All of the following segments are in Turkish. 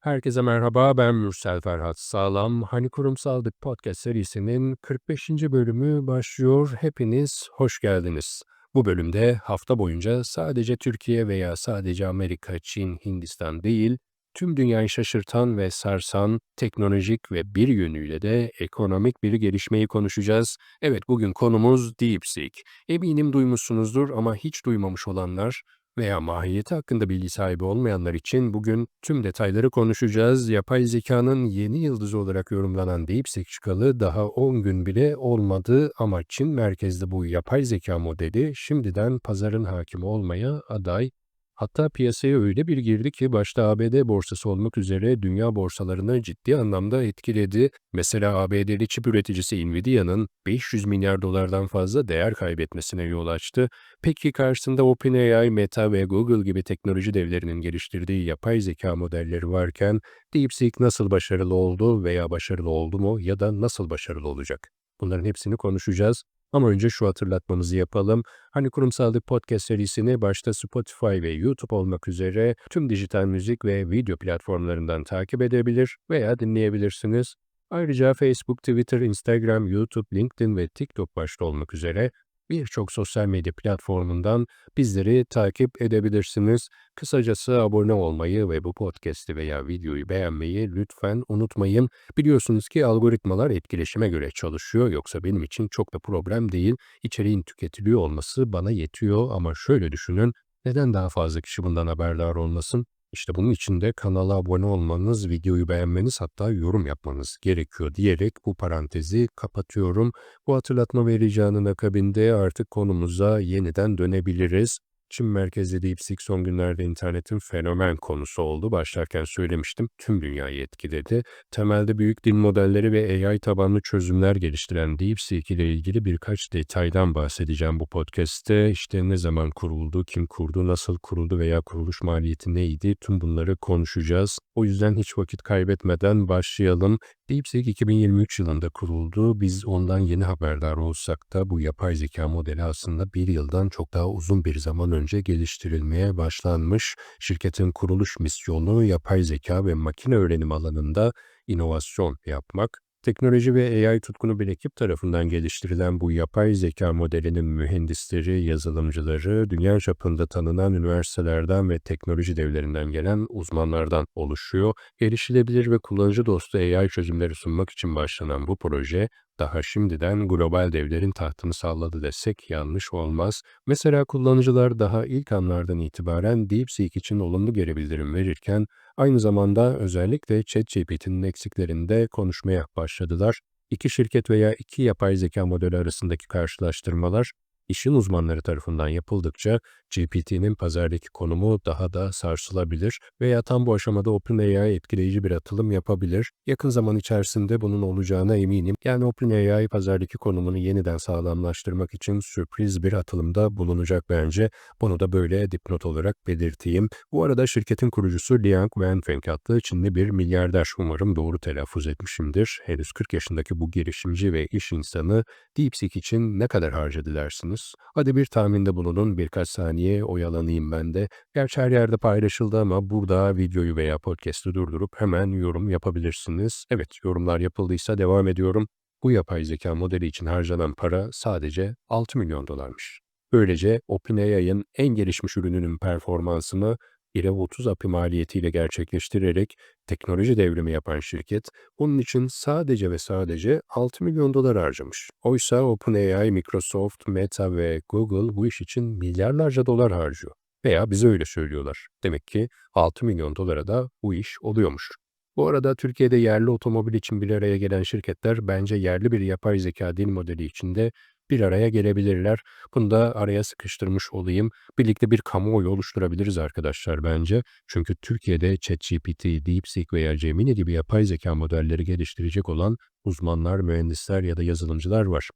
Herkese merhaba, ben Mürsel Ferhat Sağlam. Hani Kurumsallık Podcast serisinin 45. bölümü başlıyor. Hepiniz hoş geldiniz. Bu bölümde hafta boyunca sadece Türkiye veya sadece Amerika, Çin, Hindistan değil, tüm dünyayı şaşırtan ve sarsan teknolojik ve bir yönüyle de ekonomik bir gelişmeyi konuşacağız. Evet, bugün konumuz DeepSeek. Eminim duymuşsunuzdur ama hiç duymamış olanlar veya mahiyeti hakkında bilgi sahibi olmayanlar için bugün tüm detayları konuşacağız. Yapay zekanın yeni yıldızı olarak yorumlanan DeepSeek çıkalı daha 10 gün bile olmadı ama Çin merkezli bu yapay zeka modeli şimdiden pazarın hakimi olmaya aday. Hatta piyasaya öyle bir girdi ki başta ABD borsası olmak üzere dünya borsalarını ciddi anlamda etkiledi. Mesela ABD'li çip üreticisi Nvidia'nın 500 milyar dolardan fazla değer kaybetmesine yol açtı. Peki karşısında OpenAI, Meta ve Google gibi teknoloji devlerinin geliştirdiği yapay zeka modelleri varken DeepSeek nasıl başarılı oldu veya başarılı oldu mu ya da nasıl başarılı olacak? Bunların hepsini konuşacağız. Ama önce şu hatırlatmamızı yapalım. Hani Kurumsallık Podcast serisini başta Spotify ve YouTube olmak üzere tüm dijital müzik ve video platformlarından takip edebilir veya dinleyebilirsiniz. Ayrıca Facebook, Twitter, Instagram, YouTube, LinkedIn ve TikTok başta olmak üzere birçok sosyal medya platformundan bizleri takip edebilirsiniz. Kısacası abone olmayı ve bu podcast'i veya videoyu beğenmeyi lütfen unutmayın. Biliyorsunuz ki algoritmalar etkileşime göre çalışıyor yoksa benim için çok da problem değil. İçeriğin tüketiliyor olması bana yetiyor ama şöyle düşünün neden daha fazla kişi bundan haberdar olmasın? İşte bunun için de kanala abone olmanız, videoyu beğenmeniz hatta yorum yapmanız gerekiyor diyerek bu parantezi kapatıyorum. Bu hatırlatma vereceğinin akabinde artık konumuza yeniden dönebiliriz. Çin merkezli DeepSeek son günlerde internetin fenomen konusu oldu. Başlarken söylemiştim, tüm dünyayı etkiledi. Temelde büyük dil modelleri ve AI tabanlı çözümler geliştiren DeepSeek ile ilgili birkaç detaydan bahsedeceğim bu podcast'te. İşte ne zaman kuruldu, kim kurdu, nasıl kuruldu veya kuruluş maliyeti neydi tüm bunları konuşacağız. O yüzden hiç vakit kaybetmeden başlayalım. DeepSeek 2023 yılında kuruldu. Biz ondan yeni haberdar olsak da bu yapay zeka modeli aslında bir yıldan çok daha uzun bir zaman önce geliştirilmeye başlanmış. Şirketin kuruluş misyonu yapay zeka ve makine öğrenim alanında inovasyon yapmak. Teknoloji ve AI tutkunu bir ekip tarafından geliştirilen bu yapay zeka modelinin mühendisleri, yazılımcıları, dünya çapında tanınan üniversitelerden ve teknoloji devlerinden gelen uzmanlardan oluşuyor. Gelişilebilir ve kullanıcı dostu AI çözümleri sunmak için başlanan bu proje, daha şimdiden global devlerin tahtını salladı desek yanlış olmaz. Mesela kullanıcılar daha ilk anlardan itibaren DeepSeek için olumlu geri bildirim verirken aynı zamanda özellikle ChatGPT'nin eksiklerinde konuşmaya başladılar. İki şirket veya iki yapay zeka modeli arasındaki karşılaştırmalar işin uzmanları tarafından yapıldıkça GPT'nin pazardaki konumu daha da sarsılabilir veya tam bu aşamada OpenAI etkileyici bir atılım yapabilir. Yakın zaman içerisinde bunun olacağına eminim. Yani OpenAI pazardaki konumunu yeniden sağlamlaştırmak için sürpriz bir atılımda bulunacak bence. Bunu da böyle dipnot olarak belirteyim. Bu arada şirketin kurucusu Liang Wenfeng adlı Çinli bir milyarder. Umarım doğru telaffuz etmişimdir. Henüz 40 yaşındaki bu girişimci ve iş insanı DeepSeek için ne kadar harcadı dersiniz? Hadi bir tahminde bulunun birkaç saniye oyalanayım ben de. Gerçi her yerde paylaşıldı ama burada videoyu veya podcast'ı durdurup hemen yorum yapabilirsiniz. Evet yorumlar yapıldıysa devam ediyorum. Bu yapay zeka modeli için harcanan para sadece 6 milyon dolarmış. Böylece OpenAI'ın en gelişmiş ürününün performansını 1'e 30 API maliyetiyle gerçekleştirerek teknoloji devrimi yapan şirket bunun için sadece ve sadece 6 milyon dolar harcamış. Oysa OpenAI, Microsoft, Meta ve Google bu iş için milyarlarca dolar harcıyor. Veya bize öyle söylüyorlar. Demek ki 6 milyon dolara da bu iş oluyormuş. Bu arada Türkiye'de yerli otomobil için bir araya gelen şirketler bence yerli bir yapay zeka dil modeli içinde bir araya gelebilirler. Bunu da araya sıkıştırmış olayım. Birlikte bir kamuoyu oluşturabiliriz arkadaşlar bence. Çünkü Türkiye'de ChatGPT, DeepSeek veya Gemini gibi yapay zeka modelleri geliştirecek olan uzmanlar, mühendisler ya da yazılımcılar var.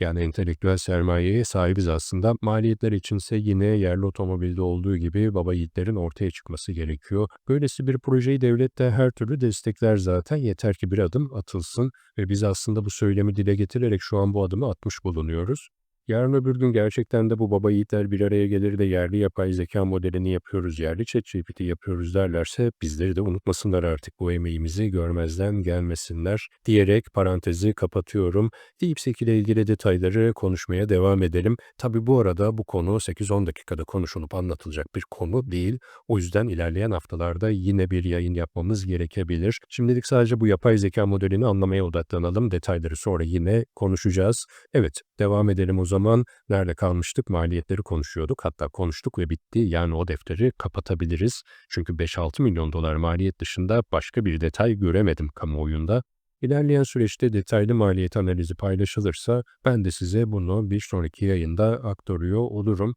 Yani entelektüel sermayeye sahibiz aslında. Maliyetler içinse yine yerli otomobilde olduğu gibi baba yiğitlerin ortaya çıkması gerekiyor. Böylesi bir projeyi devlet de her türlü destekler zaten. Yeter ki bir adım atılsın ve biz aslında bu söylemi dile getirerek şu an bu adımı atmış bulunuyoruz. Yarın öbür gün gerçekten de bu baba yiğitler bir araya gelir de yerli yapay zeka modelini yapıyoruz, yerli ChatGPT yapıyoruz derlerse bizleri de unutmasınlar artık bu emeğimizi görmezden gelmesinler diyerek parantezi kapatıyorum. DeepSeek ile ilgili detayları konuşmaya devam edelim. Tabi bu arada bu konu 8-10 dakikada konuşulup anlatılacak bir konu değil. O yüzden ilerleyen haftalarda yine bir yayın yapmamız gerekebilir. Şimdilik sadece bu yapay zeka modelini anlamaya odaklanalım. Detayları sonra yine konuşacağız. Evet, devam edelim o zaman. Nerede kalmıştık? Maliyetleri konuşuyorduk. Hatta konuştuk ve bitti. Yani o defteri kapatabiliriz. Çünkü 5-6 milyon dolar maliyet dışında başka bir detay göremedim kamuoyunda. İlerleyen süreçte detaylı maliyet analizi paylaşılırsa ben de size bunu bir sonraki yayında aktarıyor olurum.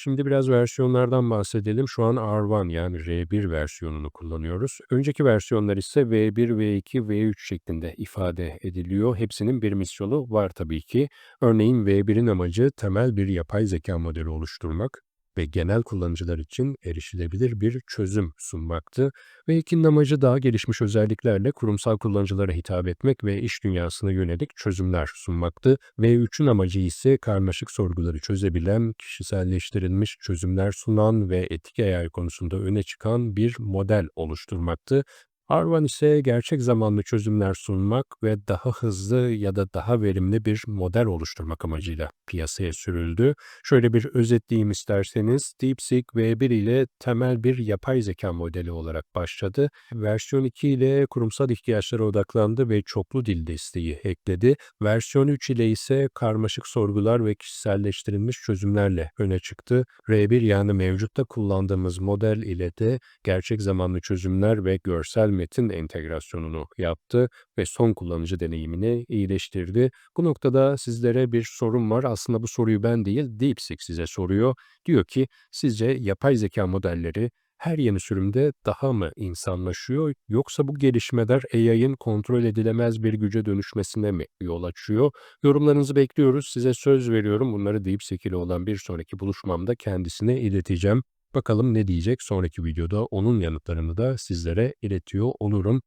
Şimdi biraz versiyonlardan bahsedelim. Şu an R1 yani R1 versiyonunu kullanıyoruz. Önceki versiyonlar ise V1, V2, V3 şeklinde ifade ediliyor. Hepsinin bir misyonu var tabii ki. Örneğin V1'in amacı temel bir yapay zeka modeli oluşturmak ve genel kullanıcılar için erişilebilir bir çözüm sunmaktı ve ikinin amacı daha gelişmiş özelliklerle kurumsal kullanıcılara hitap etmek ve iş dünyasına yönelik çözümler sunmaktı. V3'ün amacı ise karmaşık sorguları çözebilen, kişiselleştirilmiş çözümler sunan ve etik AI konusunda öne çıkan bir model oluşturmaktı. Arvan ise gerçek zamanlı çözümler sunmak ve daha hızlı ya da daha verimli bir model oluşturmak amacıyla piyasaya sürüldü. Şöyle bir özetleyeyim isterseniz DeepSeek V1 ile temel bir yapay zeka modeli olarak başladı. Versiyon 2 ile kurumsal ihtiyaçlara odaklandı ve çoklu dil desteği ekledi. Versiyon 3 ile ise karmaşık sorgular ve kişiselleştirilmiş çözümlerle öne çıktı. R1 yani mevcutta kullandığımız model ile de gerçek zamanlı çözümler ve görsel metin entegrasyonunu yaptı ve son kullanıcı deneyimini iyileştirdi. Bu noktada sizlere bir sorum var. Aslında bu soruyu ben değil, DeepSeek size soruyor. Diyor ki sizce yapay zeka modelleri her yeni sürümde daha mı insanlaşıyor yoksa bu gelişmeler AI'ın kontrol edilemez bir güce dönüşmesine mi yol açıyor? Yorumlarınızı bekliyoruz. Size söz veriyorum. Bunları DeepSeek ile olan bir sonraki buluşmamda kendisine ileteceğim. Bakalım ne diyecek sonraki videoda onun yanıtlarını da sizlere iletiyor olurum.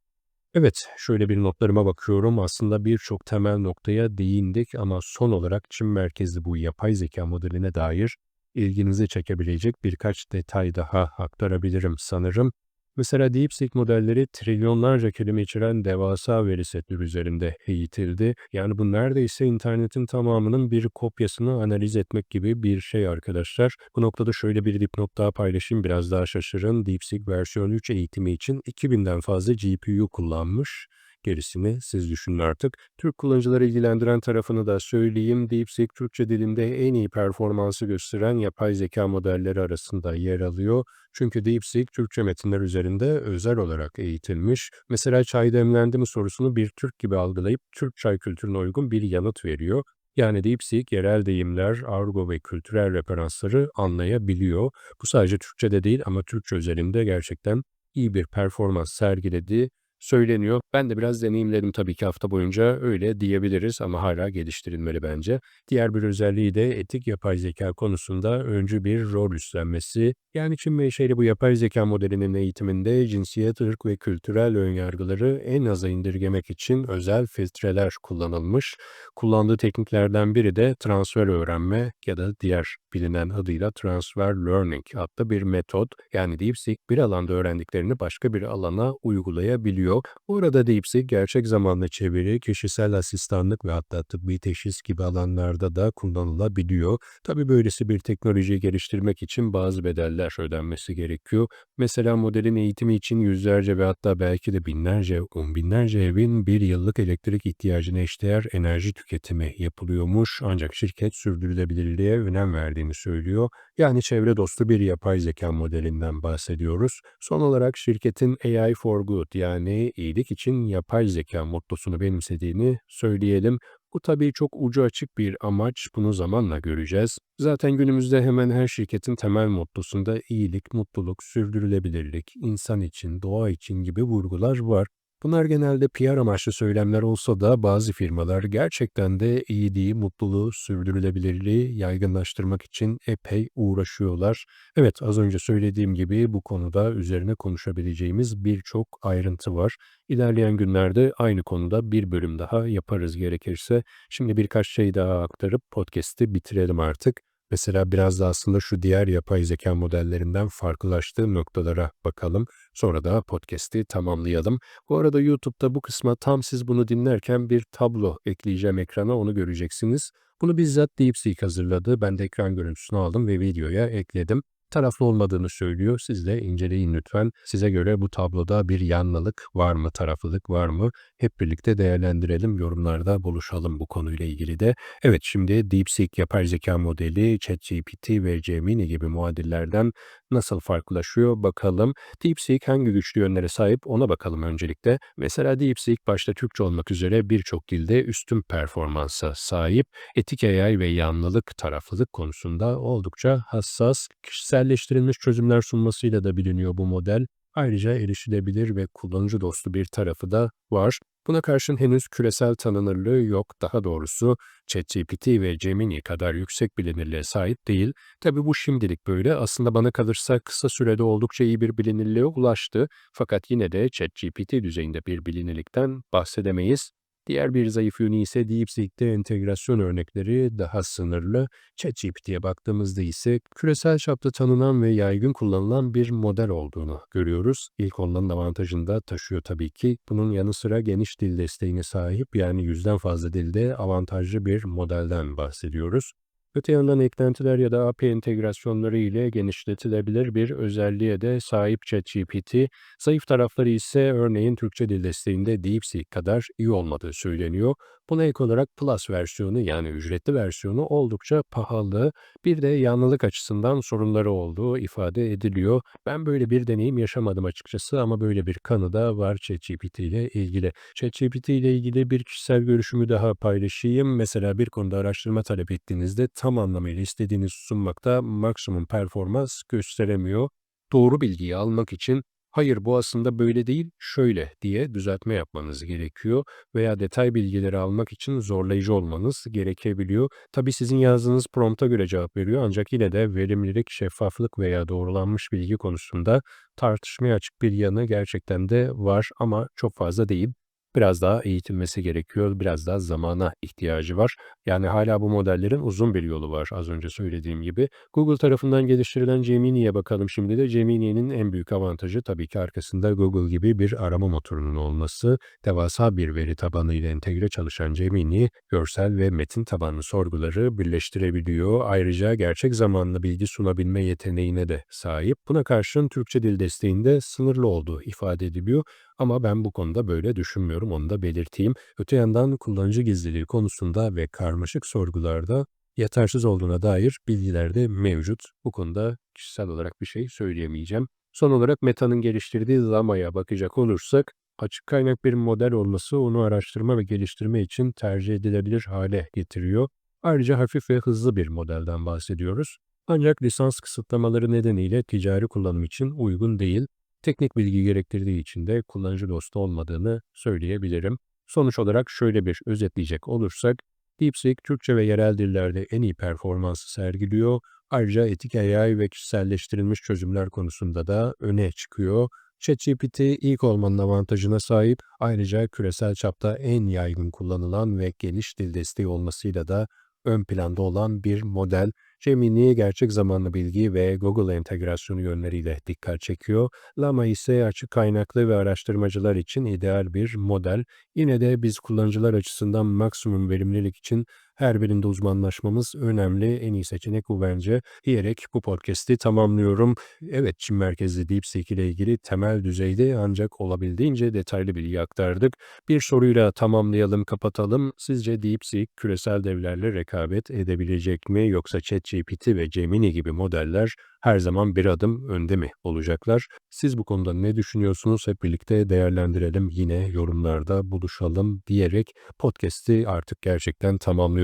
Evet, şöyle bir notlarıma bakıyorum. Aslında birçok temel noktaya değindik ama son olarak Çin merkezli bu yapay zeka modeline dair ilginizi çekebilecek birkaç detay daha aktarabilirim sanırım. Mesela DeepSeek modelleri trilyonlarca kelime içeren devasa veri setleri üzerinde eğitildi. Yani bu neredeyse internetin tamamının bir kopyasını analiz etmek gibi bir şey arkadaşlar. Bu noktada şöyle bir dipnot daha paylaşayım biraz daha şaşırın. DeepSeek versiyon 3 eğitimi için 2000'den fazla GPU kullanmış. Gerisini siz düşünün artık. Türk kullanıcıları ilgilendiren tarafını da söyleyeyim. DeepSeek Türkçe dilinde en iyi performansı gösteren yapay zeka modelleri arasında yer alıyor. Çünkü DeepSeek Türkçe metinler üzerinde özel olarak eğitilmiş. Mesela çay demlendi mi sorusunu bir Türk gibi algılayıp Türk çay kültürüne uygun bir yanıt veriyor. Yani DeepSeek yerel deyimler, argo ve kültürel referansları anlayabiliyor. Bu sadece Türkçe'de değil ama Türkçe özelinde gerçekten iyi bir performans sergiledi söyleniyor. Ben de biraz deneyimledim tabii ki hafta boyunca öyle diyebiliriz ama hala geliştirilmeli bence. Diğer bir özelliği de etik yapay zeka konusunda öncü bir rol üstlenmesi. Yani Çin menşeli bu yapay zeka modelinin eğitiminde cinsiyet, ırk ve kültürel önyargıları en aza indirgemek için özel filtreler kullanılmış. Kullandığı tekniklerden biri de transfer öğrenme ya da diğer bilinen adıyla transfer learning adlı bir metot. Yani DeepSeek bir alanda öğrendiklerini başka bir alana uygulayabiliyor yok. Burada DeepSeek gerçek zamanlı çeviri, kişisel asistanlık ve hatta tıbbi teşhis gibi alanlarda da kullanılabiliyor. Tabi böylesi bir teknolojiyi geliştirmek için bazı bedeller ödenmesi gerekiyor. Mesela modelin eğitimi için yüzlerce ve hatta belki de binlerce, on binlerce evin bir yıllık elektrik ihtiyacına eşdeğer enerji tüketimi yapılıyormuş. Ancak şirket sürdürülebilirliğe önem verdiğini söylüyor. Yani çevre dostu bir yapay zeka modelinden bahsediyoruz. Son olarak şirketin AI for Good yani iyilik için yapay zeka mottosunu benimsediğini söyleyelim. Bu tabii çok ucu açık bir amaç, bunu zamanla göreceğiz. Zaten günümüzde hemen her şirketin temel mottosunda iyilik, mutluluk, sürdürülebilirlik, insan için, doğa için gibi vurgular var. Bunlar genelde PR amaçlı söylemler olsa da bazı firmalar gerçekten de iyiliği, mutluluğu, sürdürülebilirliği yaygınlaştırmak için epey uğraşıyorlar. Evet, az önce söylediğim gibi bu konuda üzerine konuşabileceğimiz birçok ayrıntı var. İlerleyen günlerde aynı konuda bir bölüm daha yaparız gerekirse. Şimdi birkaç şey daha aktarıp podcast'i bitirelim artık. Mesela biraz da aslında şu diğer yapay zeka modellerinden farklılaştığı noktalara bakalım. Sonra da podcast'i tamamlayalım. Bu arada YouTube'da bu kısma tam siz bunu dinlerken bir tablo ekleyeceğim ekrana onu göreceksiniz. Bunu bizzat DeepSeek hazırladı. Ben de ekran görüntüsünü aldım ve videoya ekledim taraflı olmadığını söylüyor. Siz de inceleyin lütfen. Size göre bu tabloda bir yanlılık var mı, taraflılık var mı? Hep birlikte değerlendirelim, yorumlarda buluşalım bu konuyla ilgili de. Evet şimdi DeepSeek yapay zeka modeli, ChatGPT ve Gemini gibi muadillerden nasıl farklılaşıyor bakalım. DeepSeek hangi güçlü yönlere sahip ona bakalım öncelikle. Mesela DeepSeek başta Türkçe olmak üzere birçok dilde üstün performansa sahip. Etik AI ve yanlılık, taraflılık konusunda oldukça hassas, kişiselleştirilmiş çözümler sunmasıyla da biliniyor bu model. Ayrıca erişilebilir ve kullanıcı dostu bir tarafı da var. Buna karşın henüz küresel tanınırlığı yok. Daha doğrusu ChatGPT ve Gemini kadar yüksek bilinirliğe sahip değil. Tabi bu şimdilik böyle. Aslında bana kalırsa kısa sürede oldukça iyi bir bilinirliğe ulaştı. Fakat yine de ChatGPT düzeyinde bir bilinirlikten bahsedemeyiz. Diğer bir zayıf yönü ise DeepSeek'te entegrasyon örnekleri daha sınırlı. ChatGPT'ye baktığımızda ise küresel çapta tanınan ve yaygın kullanılan bir model olduğunu görüyoruz. İlk onların avantajını da taşıyor tabii ki. Bunun yanı sıra geniş dil desteğine sahip yani yüzden fazla dilde avantajlı bir modelden bahsediyoruz. Öte yandan eklentiler ya da API entegrasyonları ile genişletilebilir bir özelliğe de sahip ChatGPT, zayıf tarafları ise örneğin Türkçe dil desteğinde DeepSeek kadar iyi olmadığı söyleniyor. Buna ek olarak Plus versiyonu yani ücretli versiyonu oldukça pahalı. Bir de yanlılık açısından sorunları olduğu ifade ediliyor. Ben böyle bir deneyim yaşamadım açıkçası ama böyle bir kanı da var ChatGPT ile ilgili. ChatGPT ile ilgili bir kişisel görüşümü daha paylaşayım. Mesela bir konuda araştırma talep ettiğinizde tam anlamıyla istediğiniz sunmakta maksimum performans gösteremiyor. Doğru bilgiyi almak için hayır bu aslında böyle değil, şöyle diye düzeltme yapmanız gerekiyor veya detay bilgileri almak için zorlayıcı olmanız gerekebiliyor. Tabii sizin yazdığınız prompta göre cevap veriyor ancak yine de verimlilik, şeffaflık veya doğrulanmış bilgi konusunda tartışmaya açık bir yanı gerçekten de var ama çok fazla değil. Biraz daha eğitilmesi gerekiyor, biraz daha zamana ihtiyacı var. Yani hala bu modellerin uzun bir yolu var az önce söylediğim gibi. Google tarafından geliştirilen Gemini'ye bakalım şimdi de. Gemini'nin en büyük avantajı tabii ki arkasında Google gibi bir arama motorunun olması. Devasa bir veri tabanıyla entegre çalışan Gemini, görsel ve metin tabanlı sorguları birleştirebiliyor. Ayrıca gerçek zamanlı bilgi sunabilme yeteneğine de sahip. Buna karşın Türkçe dil desteğinde sınırlı olduğu ifade ediliyor. Ama ben bu konuda böyle düşünmüyorum, onu da belirteyim. Öte yandan kullanıcı gizliliği konusunda ve karmaşık sorgularda yetersiz olduğuna dair bilgiler de mevcut. Bu konuda kişisel olarak bir şey söyleyemeyeceğim. Son olarak Meta'nın geliştirdiği Llama'ya bakacak olursak, açık kaynak bir model olması onu araştırma ve geliştirme için tercih edilebilir hale getiriyor. Ayrıca hafif ve hızlı bir modelden bahsediyoruz. Ancak lisans kısıtlamaları nedeniyle ticari kullanım için uygun değil teknik bilgi gerektirdiği için de kullanıcı dostu olmadığını söyleyebilirim. Sonuç olarak şöyle bir özetleyecek olursak, DeepSeek Türkçe ve yerel dillerde en iyi performansı sergiliyor. Ayrıca etik AI ve kişiselleştirilmiş çözümler konusunda da öne çıkıyor. ChatGPT ilk olmanın avantajına sahip, ayrıca küresel çapta en yaygın kullanılan ve geniş dil desteği olmasıyla da ön planda olan bir model. Gemini gerçek zamanlı bilgi ve Google entegrasyonu yönleriyle dikkat çekiyor. Llama ise açık kaynaklı ve araştırmacılar için ideal bir model. Yine de biz kullanıcılar açısından maksimum verimlilik için her birinde uzmanlaşmamız önemli. En iyi seçenek bu bence diyerek bu podcast'i tamamlıyorum. Evet Çin merkezli DeepSeek ile ilgili temel düzeyde ancak olabildiğince detaylı bilgi aktardık. Bir soruyla tamamlayalım, kapatalım. Sizce DeepSeek küresel devlerle rekabet edebilecek mi yoksa ChatGPT ve Gemini gibi modeller her zaman bir adım önde mi olacaklar? Siz bu konuda ne düşünüyorsunuz? Hep birlikte değerlendirelim. Yine yorumlarda buluşalım diyerek podcast'i artık gerçekten tamamlıyorum.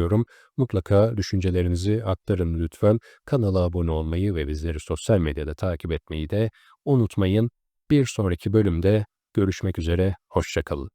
Mutlaka düşüncelerinizi aktarın lütfen. Kanala abone olmayı ve bizleri sosyal medyada takip etmeyi de unutmayın. Bir sonraki bölümde Görüşmek üzere, hoşçakalın.